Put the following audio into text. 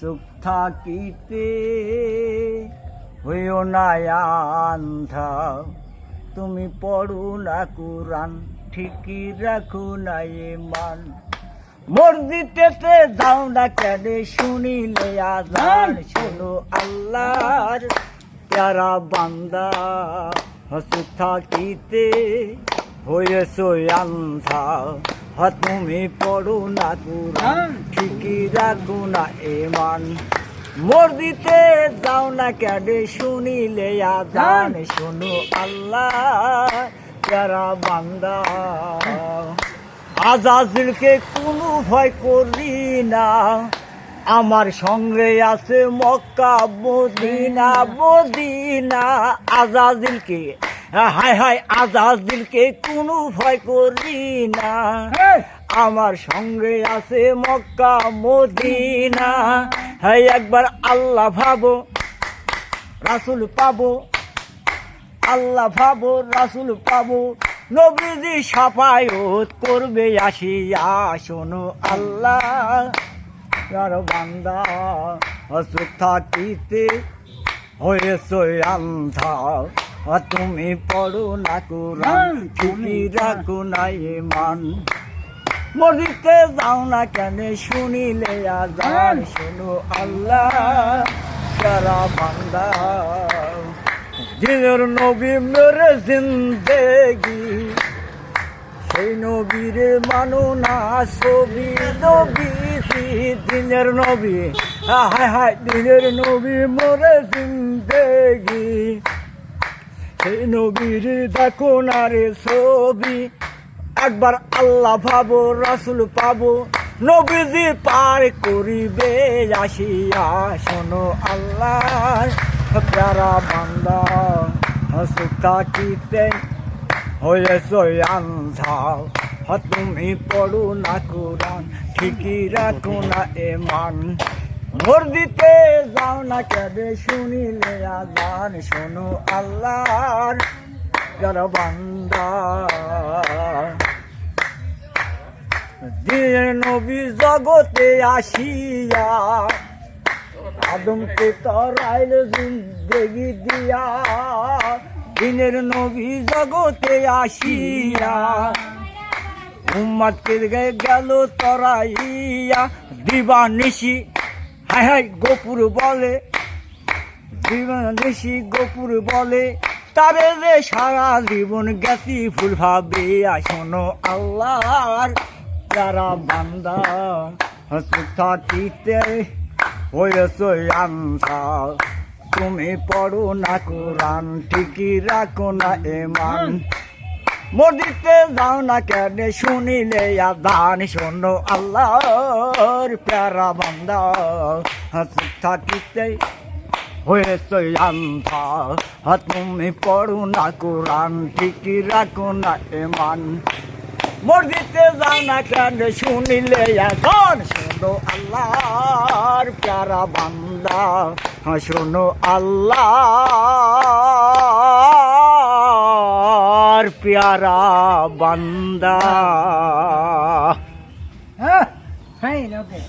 সুখ থাকিতে হইও না আন্ধা তুমি পড়ু না কুরান ঠিকই রাখো না মান মসজিদেতে যাও না কেন শুনিলে আজান। শোনো আল্লাহর প্যারা বান্দা হসুখ থাকিতে হয়েছ আন্ধা তুমি পড়ো না কুরান ঠিকই রাখো না এমান মসজিদে যাও না কেন শুনিলে আজান। শোনো আল্লাহ প্যারা বান্দা। আজাজিলকে কোনো ভয় করি না। আমার সঙ্গে আছে মক্কা মদিনা মদিনা। আজাজিলকে হায় হায় আজাজিলকে কোনো ভয় করি না। আমার সঙ্গে আছে মক্কা মদিনা। হ্যাঁ একবার আল্লাহ ভাবো রাসুল পাবো। আল্লাহ ভাবো রাসুল পাবো। নবীজি সাফায়ত করবে আসিয়া শোনো আল্লাহ। আর বান্দা অসুখ থাকিতে হয়েছ আন্ধা তুমি পড়ো না কোরআন তুমি রাখো না মান মরিতে যাও না কেন শুনিলে আজান। শোনো আল্লাহ যারা বান্দা। দিনের নবী মেরে জিন্দেগি। সেই নবীর মানো না ছবি নবী দিনের নবী হায় হায় দিনের নবী মরে জিন্দেগি। সেই নবীর দেখো না রে ছবি। একবার আল্লাহ ভাবো রাসুল পাবো, নবীজি পার করিবে, আসিয়া শোনো আল্লাহ। প্যারা বান্দা হাসু থাকিতে হয়েছ আন্ধা হ তুমি পড়ো না কোরআন, ঠিকই রাখো না এমান দিতে যাও না কেবে শুনিলে আজান, শোনো আল্লাহর যারা বান্দা। নবী জগতে আসিয়া আদমকে তরাইল জিন্দেগি দিয়া। দিনের নবী জগতে আসিয়া উম্মাদকে গেল তরাইয়া দিবা নিশি হায় হায় গোপুর বলে। দিবা নিশি গোপুর বলে। তারে রে সারা জীবন গেছি ফুল ভাবে শোনো আল্লাহর। যারা বান্দা থাকিতে হয়েছ তুমি পড়ো না কোরআন, ঠিকই রাখো না এমান মসজিদে যাও না কেন শুনিলে আদান শোনো আল্লাহর প্যারা বান্দা। থাকিতে হয়েছ আন্ধা তুমি পড়ো না কোরআন ঠিকই রাখো না এমান মসজিদে যাও না কেন শুনিলে এখন শোনো আল্লাহর প্যারা বান্দা। হ্যাঁ, শোনো আল্লাহর পেয়ারা বান্দা। হ্যাঁ হ্যাঁ ওকে